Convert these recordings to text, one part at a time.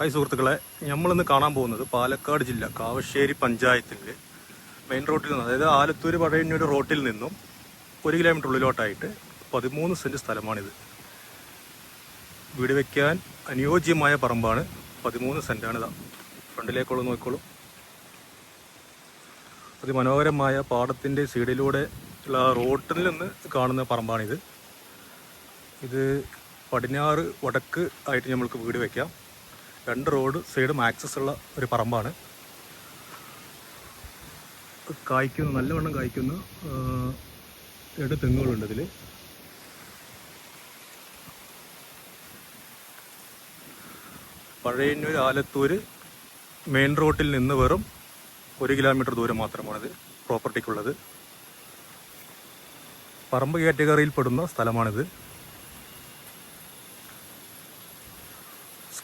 Hi സുഹൃത്തുക്കളെ നമ്മളിന്ന് കാണാൻ പോകുന്നത് പാലക്കാട് ജില്ല കാവശ്ശേരി പഞ്ചായത്തിന്റെ മെയിൻ റോട്ടിൽ നിന്ന് അതായത് ആലത്തൂർ പഴയന്നൂർ റോട്ടിൽ നിന്നും ഒരു കിലോമീറ്റർ ഉള്ളിലോട്ടായിട്ട് പതിമൂന്ന് സെന്റ് സ്ഥലമാണിത്. വീട് വയ്ക്കാൻ അനുയോജ്യമായ പറമ്പാണ് പതിമൂന്ന് സെന്റാണ് ഇതാ ഫ്രണ്ടിലേക്കുള്ള നോക്കിക്കോളൂ. അതിമനോഹരമായ പാടത്തിന്റെ സീഡിലൂടെ ഉള്ള റോട്ടിൽ നിന്ന് കാണുന്ന പറമ്പാണിത്. ഇത് പടിഞ്ഞാറ് വടക്ക് ആയിട്ട് നമ്മൾക്ക് വീട് വയ്ക്കാം രണ്ട് റോഡ് സൈഡും ആക്സസ് ഉള്ള ഒരു പറമ്പാണ്. കായ്ക്കുന്നു നല്ലവണ്ണം കായ്ക്കുന്നു. രണ്ട് തെങ്ങുകളുണ്ട് ഇതിൽ പഴയന്നൂർ ആലത്തൂർ മെയിൻ റോഡിൽ നിന്ന് വെറും ഒരു കിലോമീറ്റർ ദൂരം മാത്രമാണിത് പ്രോപ്പർട്ടിക്കുള്ളത്. പറമ്പ് കാറ്റഗറിയിൽ പെടുന്ന സ്ഥലമാണിത്.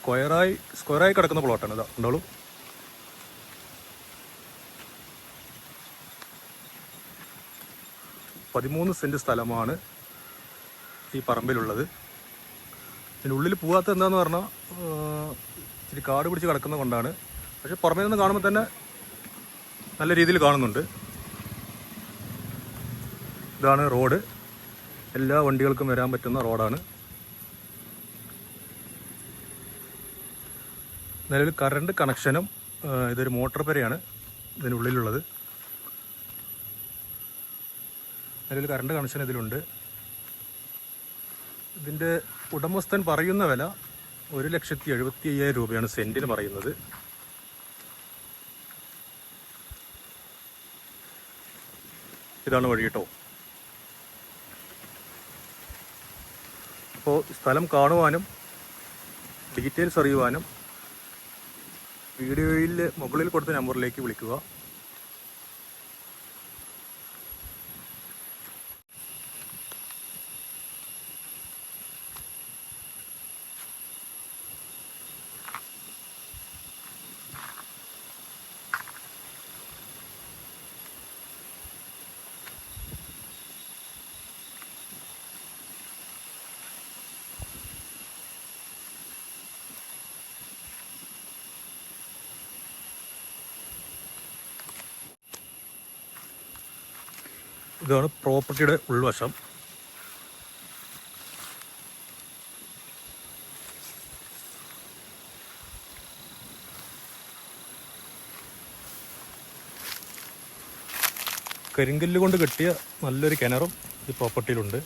സ്ക്വയറായി സ്ക്വയറായി കിടക്കുന്ന പ്ലോട്ടാണ്. ഇതാ കണ്ടോളൂ. പതിമൂന്ന് സെന്റ് സ്ഥലമാണ് ഈ പറമ്പിലുള്ളത്. ഉള്ളിൽ പോകാത്ത എന്താന്ന് പറഞ്ഞാൽ ഇച്ചിരി കാട് പിടിച്ച് കിടക്കുന്ന കൊണ്ടാണ്. പക്ഷെ പുറമേ നിന്ന് കാണുമ്പോൾ തന്നെ നല്ല രീതിയിൽ കാണുന്നുണ്ട്. ഇതാണ് റോഡ്. എല്ലാ വണ്ടികൾക്കും വരാൻ പറ്റുന്ന റോഡാണ്. നിലവിൽ കറണ്ട് കണക്ഷനും ഇതൊരു മോട്ടോർ പെരയാണ് ഇതിനുള്ളിലുള്ളത്. നിലവിൽ കറണ്ട് കണക്ഷൻ ഇതിലുണ്ട്. ഇതിന്റെ ഉടമസ്ഥൻ പറയുന്ന വില ഒരു ലക്ഷത്തി എഴുപത്തി അയ്യായിരം രൂപയാണ് സെന്റിന് പറയുന്നത്. ഇതാണ് വഴി കേട്ടോ. അപ്പോൾ സ്ഥലം കാണുവാനും ഡീറ്റെയിൽസ് അറിയുവാനും വീഡിയോയിൽ മുകളിൽ കൊടുത്ത നമ്പറിലേക്ക് വിളിക്കുക. ഇതാണ് പ്രോപ്പർട്ടിയുടെ ഉൾവശം. കരിങ്കല്ല് കൊണ്ട് കെട്ടിയ നല്ലൊരു കിണറും ഈ പ്രോപ്പർട്ടിയിലുണ്ട്.